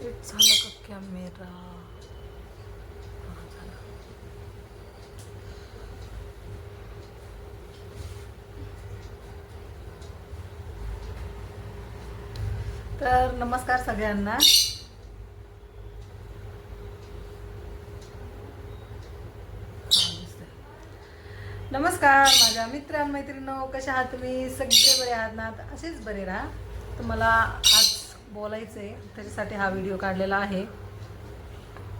Set झालं का camera तर नमस्कार सगळ्यांना. नमस्कार माझ्या मित्रां मैत्रिणो कशा आहात तुम्ही? सगळे बरे आहात ना? असेच बरे राहा. तुम्हाला बोलायचं आहे त्याच्यासाठी हा व्हिडिओ काढलेला आहे.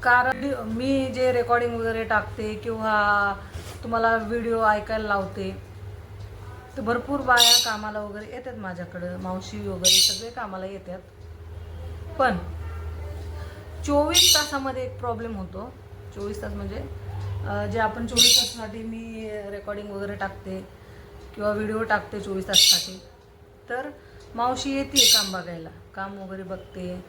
कारण मी जे रेकॉर्डिंग वगैरे टाकते किंवा तुम्हाला व्हिडिओ ऐकायला लावते तर भरपूर बाया कामाला वगैरे येतात माझ्याकडं मावशी वगैरे सगळे कामाला येतात. पण चोवीस तासामध्ये एक प्रॉब्लेम होतो. चोवीस तास म्हणजे जे आपण चोवीस तासासाठी मी रेकॉर्डिंग वगैरे टाकते किंवा व्हिडिओ टाकते चोवीस तासासाठी तर मावशी येते काम बघायला. काम वगैरे बघते.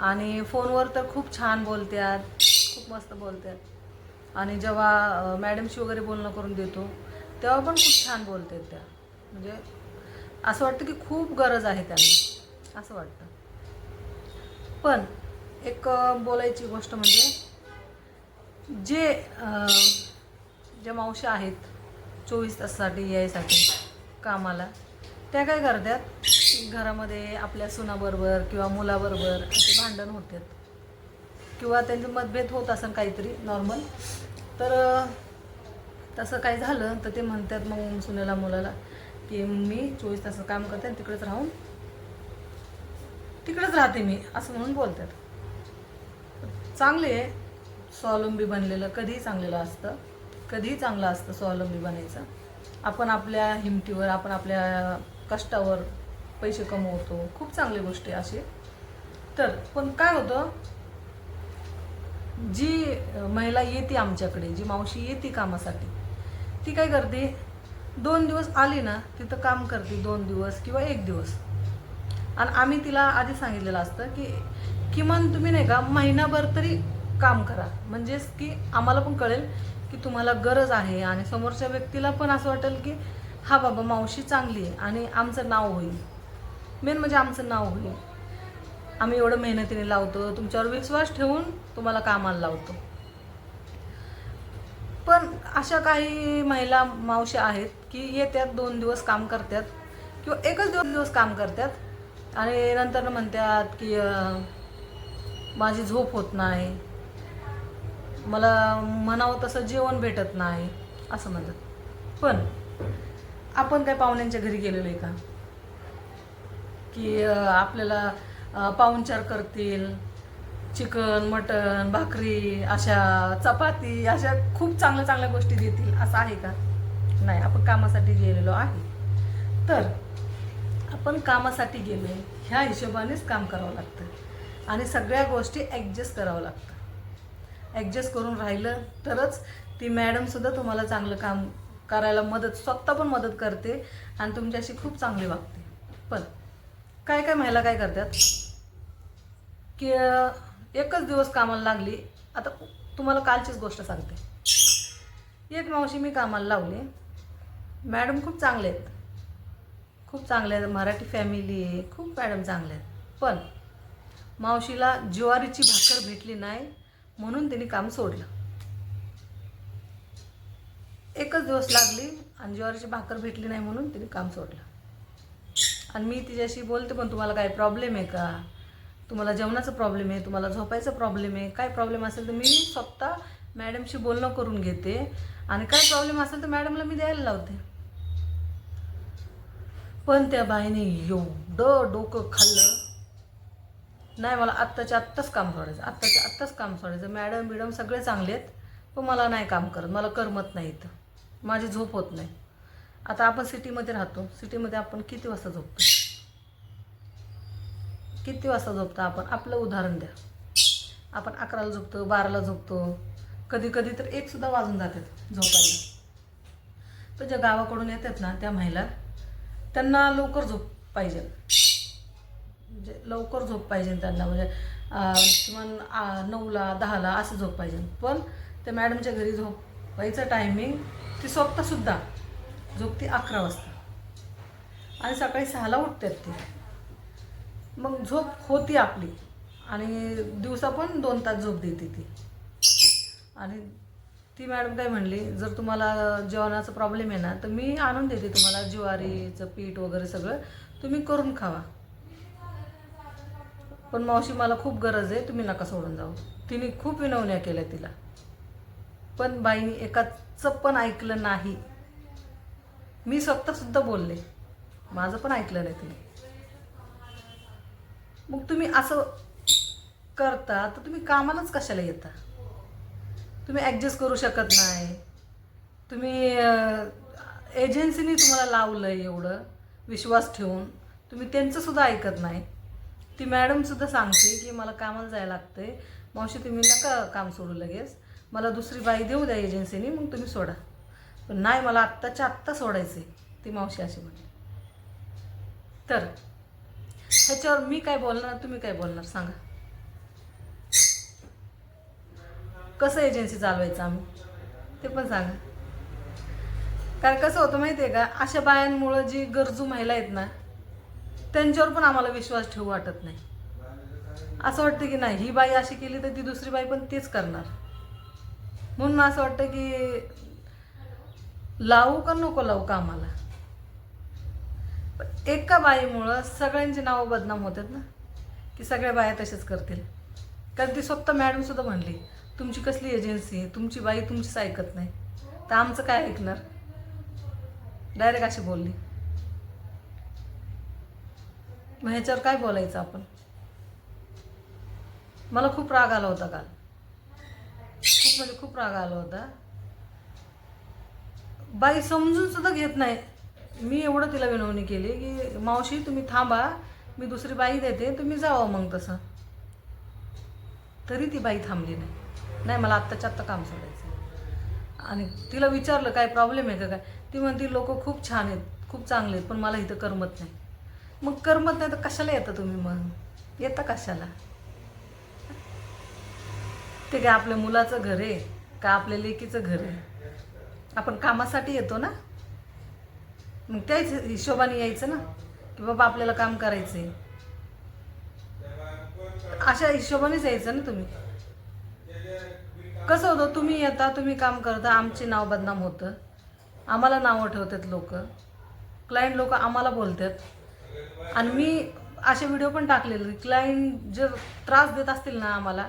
आणि फोनवर तर खूप छान बोलतात खूप मस्त बोलतात आणि जेव्हा मॅडमशी वगैरे बोलणं करून देतो तेव्हा पण खूप छान बोलतात त्या. म्हणजे असं वाटतं की खूप गरज आहे त्यांना. असं वाटतं. पण एक बोलायची गोष्ट म्हणजे जे ज्या मावशी आहेत चोवीस तासासाठी यायसाठी कामाला त्या काय करतात? घरामध्ये आपल्या सुनाबरोबर किंवा मुलाबरोबर असे भांडण होतात. किंवा त्यांचे मतभेद होत असेल काहीतरी नॉर्मल तर तसं काही झालं तर ते म्हणतात मग सुनेला मुलाला की मी चोवीस तास काम करते आणि तिकडेच राहून तिकडेच राहते मी असं म्हणून बोलतात. चांगले आहे. स्वावलंबी बनलेलं कधीही चांगलेलं असतं. कधीही चांगलं असतं स्वावलंबी बनायचं. आपण आपल्या हिमतीवर आपण आपल्या कष्टावर पैसे कमवतो. खूप चांगली गोष्टी आहे अशी. तर पण काय होतं? जी महिला येते आमच्याकडे जी मावशी येते कामासाठी ती काय करते? दोन दिवस आली ना तिथं काम करते दोन दिवस किंवा एक दिवस. आणि आम्ही तिला आधी सांगितलेलं असतं की किमान तुम्ही नाही का महिनाभर तरी काम करा. म्हणजेच की आम्हाला पण कळेल की तुम्हाला गरज आहे आणि समोरच्या व्यक्तीला पण असं वाटेल की हा बाबा मावशी चांगली आहे आणि आमचं नाव होईल. मेन म्हणजे आमचं नाव होईल. आम्ही एवढं मेहनतीने लावतो तुमच्यावर विश्वास ठेवून तुम्हाला कामाला लावतो. पण अशा काही महिला मावशी आहेत की येत्यात दोन दिवस काम करतात किंवा एकच दोन दिवस काम करतात आणि नंतर म्हणतात की माझी झोप होत नाही. मला म्हणावं तसं जेवण भेटत नाही असं म्हणतात. पण आपण काय पाहुण्यांच्या घरी गेलेलो आहे का? की आपल्याला पाहुणचार करतील चिकन मटन भाकरी अशा चपाती अशा खूप चांगल्या चांगल्या गोष्टी देतील असं आहे का? नाही आपण कामासाठी गेलेलो आहे. तर आपण कामासाठी गेलो आहे ह्या हिशोबानेच काम करावं लागतं. आणि सगळ्या गोष्टी ॲडजस्ट करावं लागतं. ॲडजस्ट करून राहिलं तरच ती मॅडमसुद्धा तुम्हाला चांगलं काम करायला मदत स्वतः पण मदत करते आणि तुमच्याशी खूप चांगली वागते. पण काय काय महिला काय करतात? की एकच दिवस कामाला लागली आता तुम्हाला कालचीच गोष्ट सांगते. एक मावशी मी कामाला लावली. मॅडम खूप चांगले आहेत. खूप चांगले आहेत. मराठी फॅमिली आहे. खूप मॅडम चांगले आहेत. पण मावशीला ज्वारीची भाकर भेटली नाही म्हणून तिने काम सोडलं. एकच दिवस लागली आणि ज्वारीची भाकर भेटली नाही म्हणून तिने काम सोडलं. आणि मी तिच्याशी बोलते पण तुम्हाला काय प्रॉब्लेम आहे का? तुम्हाला जेवणाचा प्रॉब्लेम आहे तुम्हाला झोपायचा प्रॉब्लेम आहे काय प्रॉब्लेम असेल तर मी स्वतः मॅडमशी बोलणं करून घेते. आणि काय प्रॉब्लेम असेल तर मॅडमला मी द्यायला लावते. पण त्या बाईने एवढं डोकं खाल्लं. नाही मला आत्ताच्या आत्ताच काम सोडायचं. आत्ताच्या आत्ताच काम सोडायचं. मॅडम बिडम सगळे चांगले आहेत पण मला नाही काम करत. मला करमत नाही इथं. माझी झोप होत नाही. आता आपण सिटीमध्ये राहतो. सिटीमध्ये आपण किती वाजता झोपतो? किती वाजता झोपतो? आपण आपलं उदाहरण द्या. आपण अकराला झोपतो बाराला झोपतो. कधी कधी तर एकसुद्धा वाजून जातात झोपायला. तर ज्या गावाकडून येतात ना त्या महिला त्यांना लवकर झोप पाहिजे. म्हणजे लवकर झोप पाहिजे त्यांना. म्हणजे किमान नऊला दहाला असं झोप पाहिजे. पण त्या मॅडमच्या घरी झोपायचं टायमिंग ती स्वतःसुद्धा झोपते अकरा वाजता. आणि सकाळी सहाला उठतात ते. मग झोप होती आपली. आणि दिवसा पण दोन तास झोप देते ती. आणि ती मॅडम काय म्हणली जर तुम्हाला जेवणाचा प्रॉब्लेम आहे ना तर मी आणून देते तुम्हाला ज्वारीचं पीठ वगैरे सगळं. तुम्ही करून खावा. पण मावशी मला खूप गरज आहे तुम्ही नका सोडून जाऊ. तिने खूप विनवण्या केल्या तिला. पण बाईने एकाचं पण ऐकलं नाही. मी स्वतःसुद्धा बोलले. माझं पण ऐकलं नाही तिने मग तुम्ही असं करता तर तुम्ही कामालाच कशाला येता? तुम्ही ॲडजस्ट करू शकत नाही. तुम्ही एजन्सीनी तुम्हाला लावलं आहे एवढं विश्वास ठेवून. तुम्ही त्यांचंसुद्धा ऐकत नाही. ती मॅडमसुद्धा सांगते की मला कामाला जायला लागतंय. मावशी तुम्ही नका काम सोडू लगेच. मला दुसरी बाई देऊ द्या एजन्सीनी मग तुम्ही सोडा. पण नाही मला आत्ताच्या आत्ता सोडायचं आहे ती मावशी अशी म्हणली तर ह्याच्यावर मी काय बोलणार तुम्ही काय बोलणार सांगा. कसं एजन्सी चालवायचं आम्ही? ते पण सांगा. कारण कसं होतं माहिती आहे का अशा बायांमुळं जी गरजू महिला आहेत ना त्यांच्यावर पण आम्हाला विश्वास ठेवू वाटत नाही. असं वाटतं की नाही ही बाई अशी केली तर ती दुसरी बाई पण तेच करणार. म्हणून असं वाटतं की लावू का नको लावू का आम्हाला एका बाईमुळं सगळ्यांची नावं बदनाम होतात ना? की सगळ्या बाया तसेच करतील. कारण ती स्वतः मॅडमसुद्धा म्हणली तुमची कसली एजन्सी आहे? तुमची बाई तुमचीच ऐकत नाही. तर आमचं काय ऐकणार? डायरेक्ट अशी बोलली. मग ह्याच्यावर काय बोलायचं आपण? मला खूप राग आला होता काल. खूप म्हणजे खूप राग आला होता. बाई समजून सुद्धा घेत नाही. मी एवढं तिला विनवणी केली की मावशी तुम्ही थांबा. मी दुसरी बाई देते. तुम्ही जावं मग तसं. तरी ती बाई थांबली नाही. नाही मला आत्ताच्या आत्ता काम सोडायचं आणि तिला विचारलं काय प्रॉब्लेम आहे का काय? ती म्हणती लोक खूप छान आहेत खूप चांगले आहेत पण मला इथं करमत नाही. मग करमत नाही तर कशाला येता तुम्ही मग? येता कशाला? ते काय आपल्या मुलाचं घर आहे? का आपल्या लेकीचं घर आहे? आपण कामासाठी येतो ना? मग त्याच हिशोबाने यायचं ना? की बाबा आपल्याला काम करायचं आहे अशा हिशोबानेच यायचं ना तुम्ही? कसं होतं तुम्ही येता तुम्ही काम करता आमचे नाव बदनाम होतं. आम्हाला नावं ठेवतात लोक. क्लायंट लोक आम्हाला बोलतात. आणि मी असे व्हिडिओ पण टाकलेले. क्लायंट जर त्रास देत असतील ना आम्हाला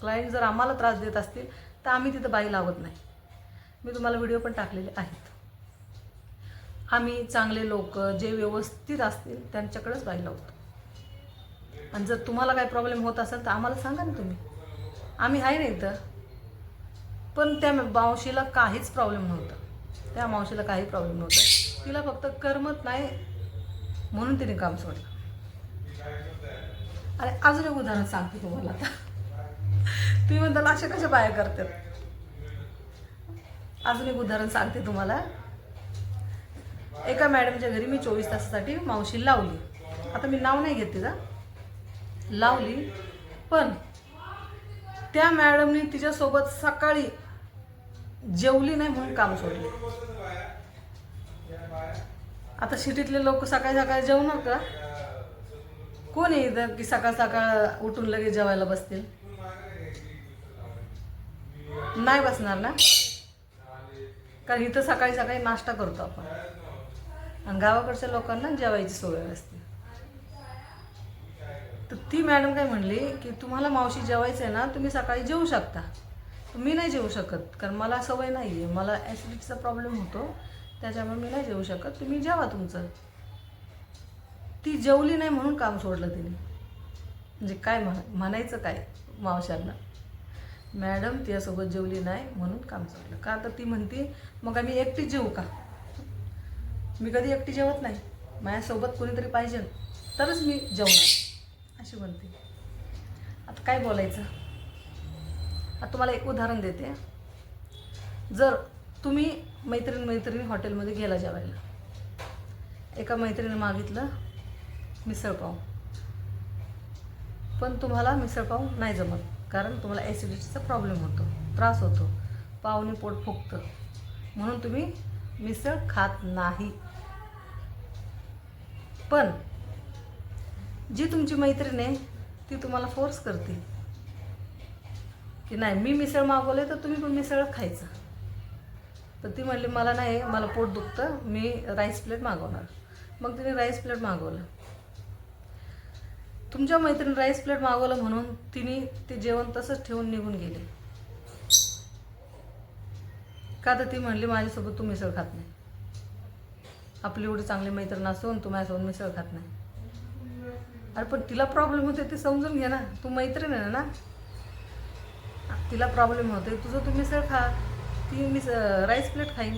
क्लायंट जर आम्हाला त्रास देत असतील तर आम्ही तिथं बाई लावत नाही. मी तुम्हाला व्हिडिओ पण टाकलेले आहेत. आम्ही चांगले लोक जे व्यवस्थित असतील त्यांच्याकडेच बाई लावतो. आणि जर तुम्हाला काय प्रॉब्लेम होत असेल तर आम्हाला सांगा ना तुम्ही. आम्ही आहे ना इथं. पण त्या मावशीला काहीच प्रॉब्लेम नव्हता. त्या मावशीला काही प्रॉब्लेम नव्हता. तिला फक्त करमत नाही म्हणून तिने काम सोडलं. अरे अजून एक उदाहरण सांगते तुम्हाला आता. तुम्ही म्हणताल अशा कशा बाया करतात? अजून एक उदाहरण सांगते तुम्हाला. एका मॅडमच्या घरी मी चोवीस तासासाठी मावशी लावली. आता मी नाव नाही घेते तिचा लावली. पण त्या मॅडमनी तिच्यासोबत सकाळी जेवली नाही म्हणून काम सोडले. आता सिटीतले लोक सकाळी सकाळी जेवणार का? कोण आहे की सकाळ सकाळ उठून लगेच जेवायला बसतील? नाही बसणार ना? कारण इथं सकाळी सकाळी नाश्ता करतो आपण. आणि गावाकडच्या लोकांना जेवायची सोय असते. तर ती मॅडम काय म्हणली की तुम्हाला मावशी जेवायचं आहे ना तुम्ही सकाळी जेवू शकता. मी नाही जेवू शकत कारण मला सवय नाही आहे मला ॲसिडिटीचा प्रॉब्लेम होतो त्याच्यामुळे मी नाही जेवू शकत. तुम्ही जेवा तुमचं. ती जेवली नाही म्हणून काम सोडलं तिने. म्हणजे काय म्हणा म्हणायचं काय मावशांना मॅडम तिच्यासोबत जेवली नाही म्हणून काम सोडलं का तर ती म्हणते मग आम्ही एकटी जेवू का? मी कधी एकटी जेवत नाही. माझ्यासोबत कोणीतरी पाहिजे तरच मी जेवणार. अशी म्हणते. आता काय बोलायचं? आता तुम्हाला एक उदाहरण देते. जर तुम्ही मैत्रीण मैत्रिणी हॉटेलमध्ये गेला जेवायला. एका मैत्रिणीने मागितलं मिसळपाव पण तुम्हाला मिसळपाव नाही जमत. कारण तुम्हाला ॲसिडिटीचा प्रॉब्लेम होतो त्रास होतो. पाहुणे पोट फुगतं. म्हणून तुम्ही मिसळ खात नाही. पण जी तुमची मैत्रीण आहे ती तुम्हाला फोर्स करते. की नाही मी मिसळ मागवले तर तुम्ही पण मिसळ खायचं. तर ती म्हणली मला नाही मला पोट दुखतं मी राईस प्लेट मागवणार. मग तिने राईस प्लेट मागवलं. तुमच्या मैत्रीण राईस प्लेट मागवलं म्हणून तिने ते जेवण तसंच ठेवून निघून गेले. का तर ती म्हणली माझ्यासोबत तू मिसळ खात नाही. आपली एवढी चांगली मैत्रीण असून तू माझ्यासोबत मिसळ खात नाही. अरे पण तिला प्रॉब्लेम होते ते समजून घे ना. तू मैत्रीण आहे ना. तिला प्रॉब्लेम होते तुझं तू मिसळ खा. ती मिस राईस प्लेट खाईन.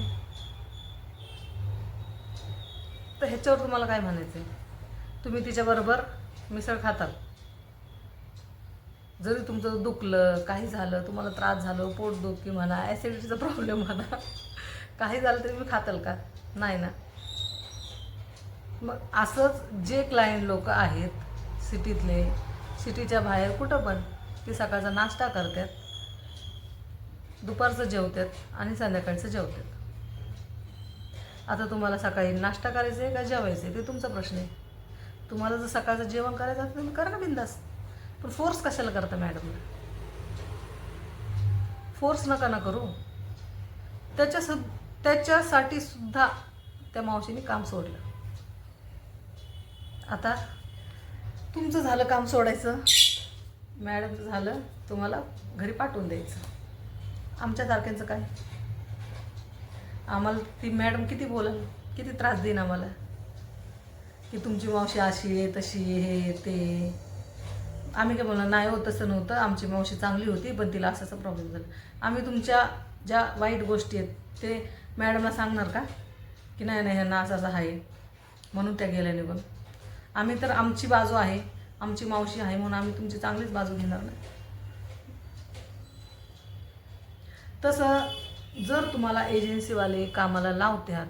तर ह्याच्यावर तुम्हाला काय म्हणायचं आहे तुम्ही तिच्याबरोबर मिसळ खातात. जरी तुमचं दुखलं काही झालं तुम्हाला त्रास झालं पोट दुखी म्हणा ॲसिडिटीचा प्रॉब्लेम म्हणा काही झालं तरी मी खाताल का? नाही ना. मग असंच जे क्लायंट लोक आहेत सिटीतले सिटीच्या बाहेर कुठं पण ती सकाळचा नाश्ता करतात दुपारचं जेवतात आणि संध्याकाळचं जेवतात. आता तुम्हाला सकाळी नाश्ता करायचा आहे का जेवायचं आहे ते तुमचा प्रश्न आहे. तुम्हाला जर सकाळचं जेवण करायचं असेल तर तुम्ही करा ना बिंदास. पण फोर्स कशाला करता मॅडमला फोर्स नका ना करू. त्याच्या सु त्याच्यासाठी सुद्धा त्या मावशीने काम सोडलं. आता तुमचं झालं काम सोडायचं. मॅडमचं झालं तुम्हाला घरी पाठवून द्यायचं. आमच्या तारखेचं काय? आम्हाला ती मॅडम किती बोलल किती त्रास देईन आम्हाला? की तुमची मावशी अशी आहे तशी हे ते. आम्ही काय बोलणार नाही हो तसं नव्हतं. आमची मावशी चांगली होती पण तिला असा प्रॉब्लेम झाला. आम्ही तुमच्या ज्या वाईट गोष्टी आहेत ते मॅडमला सांगणार का? की नाही नाही ह्यांना असं असं आहे. म्हणून त्या गेल्या निघून. आम्ही तर आमची बाजू आहे आमची मावशी आहे म्हणून आम्ही तुमची चांगलीच बाजू घेणार नाही. तसं जर तुम्हाला एजन्सीवाले कामाला लावत्यात